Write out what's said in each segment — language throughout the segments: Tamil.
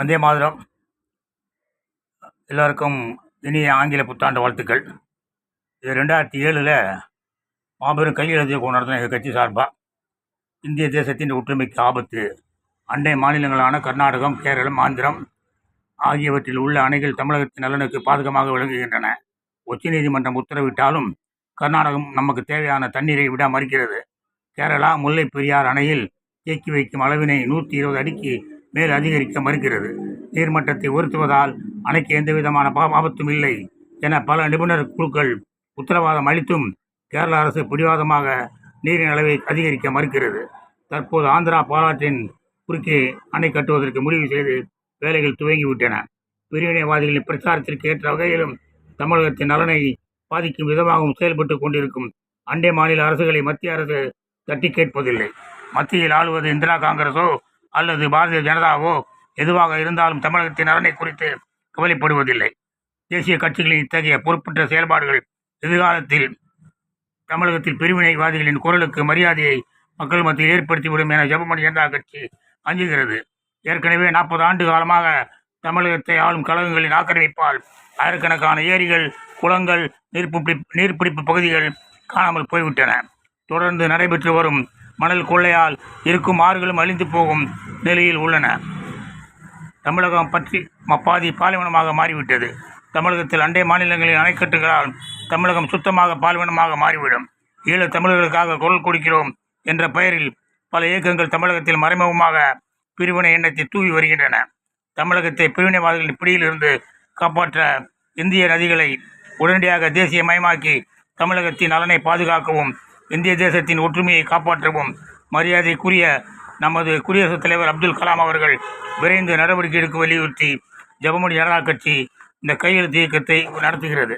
வந்தே மாதிரம். எல்லோருக்கும் இனிய ஆங்கில புத்தாண்டு வாழ்த்துக்கள். இது ரெண்டாயிரத்தி ஏழில் மாபெரும் கையெழுத்து நடத்தின எங்கள் கட்சி சார்பாக இந்திய தேசத்தின் ஒற்றுமைக்கு ஆபத்து. அண்டை மாநிலங்களான கர்நாடகம் கேரளம் ஆந்திரம் ஆகியவற்றில் உள்ள அணைகள் தமிழகத்தின் நலனுக்கு பாதகமாக விளங்குகின்றன. உச்சநீதிமன்றம் உத்தரவிட்டாலும் கர்நாடகம் நமக்கு தேவையான தண்ணீரை விட மறுக்கிறது. கேரளா முல்லை பெரியார் அணையில் தேக்கி வைக்கும் அளவினை நூற்றி இருபது அடிக்கு மேல் அதிகரிக்க மறுக்கிறது. நீர்மட்டத்தை உயர்த்துவதால் அணைக்கு எந்தவிதமான ஆபத்தும் இல்லை என பல நிபுணர் குழுக்கள் உத்தரவாதம் அளித்தும் கேரள அரசு பிடிவாதமாக நீரின் அளவை அதிகரிக்க மறுக்கிறது. தற்போது ஆந்திரா பாலாற்றின் குறுக்கே அணை கட்டுவதற்கு முடிவு செய்து வேலைகள் துவங்கிவிட்டன. பிரிவினைவாதிகளின் பிரச்சாரத்திற்கு ஏற்ற வகையிலும் தமிழகத்தின் நலனை பாதிக்கும் விதமாகவும் செயல்பட்டு கொண்டிருக்கும் அண்டை மாநில அரசுகளை மத்திய அரசு தட்டி கேட்பதில்லை. மத்தியில் ஆளுவது இந்திரா காங்கிரஸோ அல்லது பாரதிய ஜனதாவோ எதுவாக இருந்தாலும் தமிழகத்தின் நலனை குறித்து கவலைப்படுவதில்லை. தேசிய கட்சிகளின் இத்தகைய பொறுப்பற்ற செயல்பாடுகள் எதிர்காலத்தில் தமிழகத்தில் பிரிவினைவாதிகளின் குரலுக்கு மரியாதையை மக்கள் மத்தியில் ஏற்படுத்திவிடும் என ஜெபமணி ஜனதா கட்சி அஞ்சுகிறது. ஏற்கனவே நாற்பது ஆண்டு காலமாக தமிழகத்தை ஆளும் கழகங்களின் ஆக்கிரமிப்பால் ஆயிரக்கணக்கான ஏரிகள் குளங்கள் நீர்ப்பிடி நீர்பிடிப்பு பகுதிகள் காணாமல் போய்விட்டன. தொடர்ந்து நடைபெற்று வரும் மணல் கொள்ளையால் இருக்கும் ஆறுகளும் அழிந்து போகும் நிலையில் உள்ளன. தமிழகம் பற்றி மப்பாதி பாலைவனமாக மாறிவிட்டது. தமிழகத்தில் அண்டை மாநிலங்களின் அணைக்கட்டுகளால் தமிழகம் சுத்தமாக பாலைவனமாக மாறிவிடும். ஈழ தமிழர்களுக்காக குரல் கொடுக்கிறோம் என்ற பெயரில் பல இயக்கங்கள் தமிழகத்தில் மறைமுகமாக பிரிவினை எண்ணத்தை தூவி வருகின்றன. தமிழகத்தை பிரிவினைவாதிகளின் பிடியிலிருந்து காப்பாற்ற இந்திய நதிகளை உடனடியாக தேசியமயமாக்கி தமிழகத்தின் நலனை பாதுகாக்கவும் இந்திய தேசத்தின் ஒற்றுமையை காப்பாற்றவும் மரியாதைக்குரிய நமது குடியரசுத் தலைவர் அப்துல் கலாம் அவர்கள் விரைந்து நடவடிக்கை எடுக்க வலியுறுத்தி ஜெபமணி ஜனதா கட்சி இந்த கையெழுத்து இயக்கத்தை நடத்துகிறது.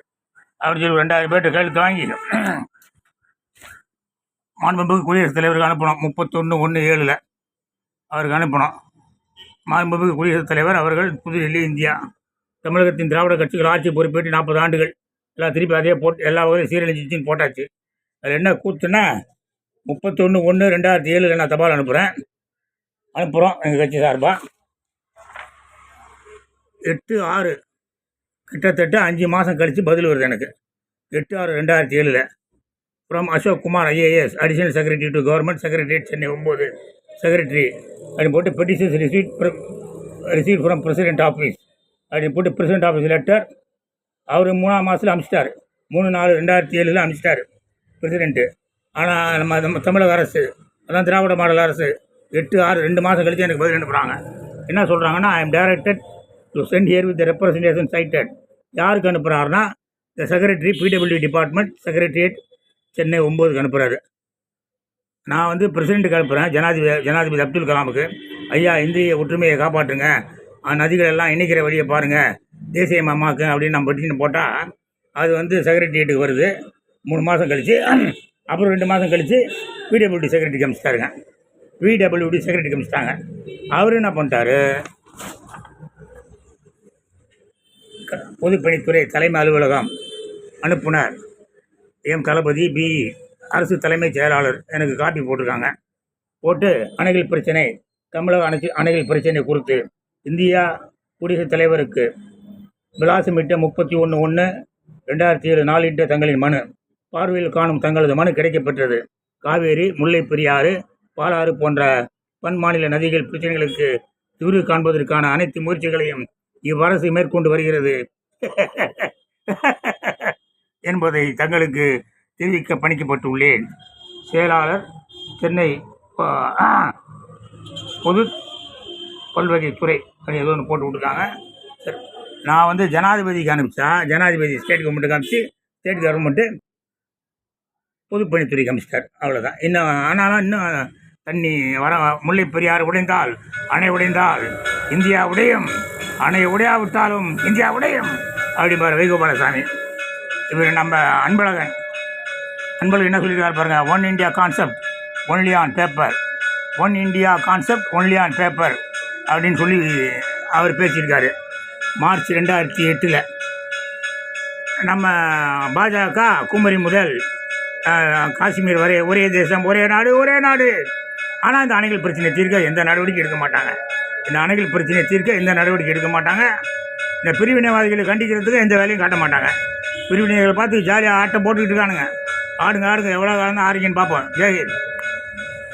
அவர் சொல்லி ரெண்டாயிரம் பேர்கிட்ட கையெழுத்து வாங்கி மாண்புமிகு குடியரசுத் தலைவருக்கு அனுப்பணும். முப்பத்தொன்று ஒன்று ஏழில் அவருக்கு அனுப்பணும். மாண்புமிகு குடியரசுத் தலைவர் அவர்கள் புதுடெல்லி இந்தியா தமிழகத்தின் திராவிட கட்சிகள் ஆட்சி பொறுப்பேற்று நாற்பது ஆண்டுகள் எல்லாம் திருப்பி அதே போட்டு எல்லா வகையும் சீரழிஞ்சிச்சின்னு போட்டாச்சு. அதில் என்ன கூத்துன்னா முப்பத்தொன்று ஒன்று ரெண்டாயிரத்தி ஏழில் நான் தபால் அனுப்புகிறேன் அனுப்புகிறோம் எங்கள் கட்சி சார்பாக எட்டு ஆறு கிட்டத்தட்ட அஞ்சு மாதம் கழித்து பதில் வருது எனக்கு. எட்டு ஆறு ரெண்டாயிரத்தி ஏழில். From Ashok Kumar IAS additional secretary to government secretariat Chennai ஒம்பது. செக்ரட்டரி அப்படின்னு போட்டு petitions receive receive from president office அப்படின்னு போட்டு பிரசிடென்ட் ஆஃபீஸ் லெட்டர் அவர் மூணாம் மாதத்தில் அனுப்பிச்சிட்டாரு மூணு நாலு ரெண்டாயிரத்தி ஏழில் அனுப்பிச்சிட்டார் பிரசிடென்ட்டு ஆனால் நம்ம நம்ம தமிழக அரசு அதான் திராவிட மாடல் அரசு எட்டு ஆறு ரெண்டு மாதம் கழித்து எனக்கு பதில் அனுப்புகிறாங்க என்ன சொல்கிறாங்கன்னா I am directed to send here with representation cited யாருக்கு அனுப்புகிறாருன்னா இந்த secretary PWD department secretariat Chennai ஒம்போதுக்கு அனுப்புகிறாரு நான் வந்து பிரசிடெண்ட்டுக்கு அனுப்புகிறேன் ஜனாதிபதி ஜனாதிபதி அப்துல் கலாமுக்கு. ஐயா இந்திய ஒற்றுமையை காப்பாற்றுங்க. நதிகள் எல்லாம் இணைக்கிற வழியை பாருங்கள் தேசியமயமாக்கு அப்படின்னு நம்ம பெட்டிஷன் போட்டால் அது வந்து செக்ரட்டரியேட்டுக்கு வருது. மூணு மாதம் கழித்து அப்புறம் ரெண்டு மாதம் கழித்து பிடபிள்யூடி செக்ரட்டரிக்கு அனுப்பிச்சிட்டாருங்க. விடபிள்யூடி செக்ரட்டரி அனுப்பிச்சிட்டாங்க அவர் என்ன பண்ணிட்டாரு? க- பொதுப்பணித்துறை தலைமை அலுவலகம் அனுப்புனர். எம். தளபதி பி. அரசு தலைமைச் செயலாளர் எனக்கு காப்பி போட்டிருக்காங்க. போட்டு அணைகள் பிரச்சனை தமிழக அணை அணைகள் பிரச்சனை குறித்து இந்தியா குடியரசுத் தலைவருக்கு விலாசமிட்ட முப்பத்தி ஒன்று ஒன்று ரெண்டாயிரத்தி ஏழு நாளிட்ட தங்களின் மனு. பார்வையில் காணும் தங்களது மனு கிடைக்கப்பெற்றது. காவேரி முல்லைப்பெரியாறு பாலாறு போன்ற பன்மாநில நதிகள் பிரச்சனைகளுக்கு தீர்வு காண்பதற்கான அனைத்து முயற்சிகளையும் இவ்வரசு மேற்கொண்டு வருகிறது. என்பதை தங்களுக்கு தெரிவிக்க பணிக்கப்பட்டுள்ளேன். செயலாளர் சென்னை பொது பல்வகைத்துறை அப்படி ஏதோ ஒன்று போட்டு விட்டுருக்காங்க. சரி நான் வந்து ஜனாதிபதிக்கு அனுப்பிச்சா ஜனாதிபதி ஸ்டேட் கவர்மெண்ட்டுக்கு அனுப்பிச்சு ஸ்டேட் கவர்மெண்ட்டு பொதுப்பணித்துறைக்கு அனுப்பிச்சிட்டார். அவ்வளோதான் இன்னும் ஆனாலும் இன்னும் தண்ணி வர முல்லை பெரியார் உடைந்தால் அணை உடைந்தால் இந்தியா உடையும். அணை உடையாவிட்டாலும் இந்தியா உடையும். அப்படிம்பார் வைகோபாலசாமி. இவர் நம்ம அன்பழகன். அன்பழகன் என்ன சொல்லியிருக்காரு பாருங்க? One India concept only on paper one India concept only on paper அப்படின்னு சொல்லி அவர் பேசியிருக்காரு. மார்ச் ரெண்டாயிரத்தி எட்டில். நம்ம பாஜக குமரி முதல் காஷ்மீர் வரை ஒரே தேசம் ஒரே நாடு ஒரே நாடு. ஆனால் இந்த அணைகள் பிரச்சனை தீர்க்க எந்த நடவடிக்கை எடுக்க மாட்டாங்க. இந்த அணைகள் பிரச்சனையை தீர்க்க எந்த நடவடிக்கை எடுக்க மாட்டாங்க. இந்த பிரிவினைவாதிகளை கண்டிக்கிறதுக்கு எந்த வேலையும் காட்ட மாட்டாங்க. பிரிவினைகளை பார்த்து ஜாலியாக ஆட்டம் போட்டுக்கிட்டு இருக்கானுங்க. ஆடுங்க ஆடுங்க எவ்வளோ காலம் ஆரோக்கியம் பார்ப்போம். ஜெயஹிந்த்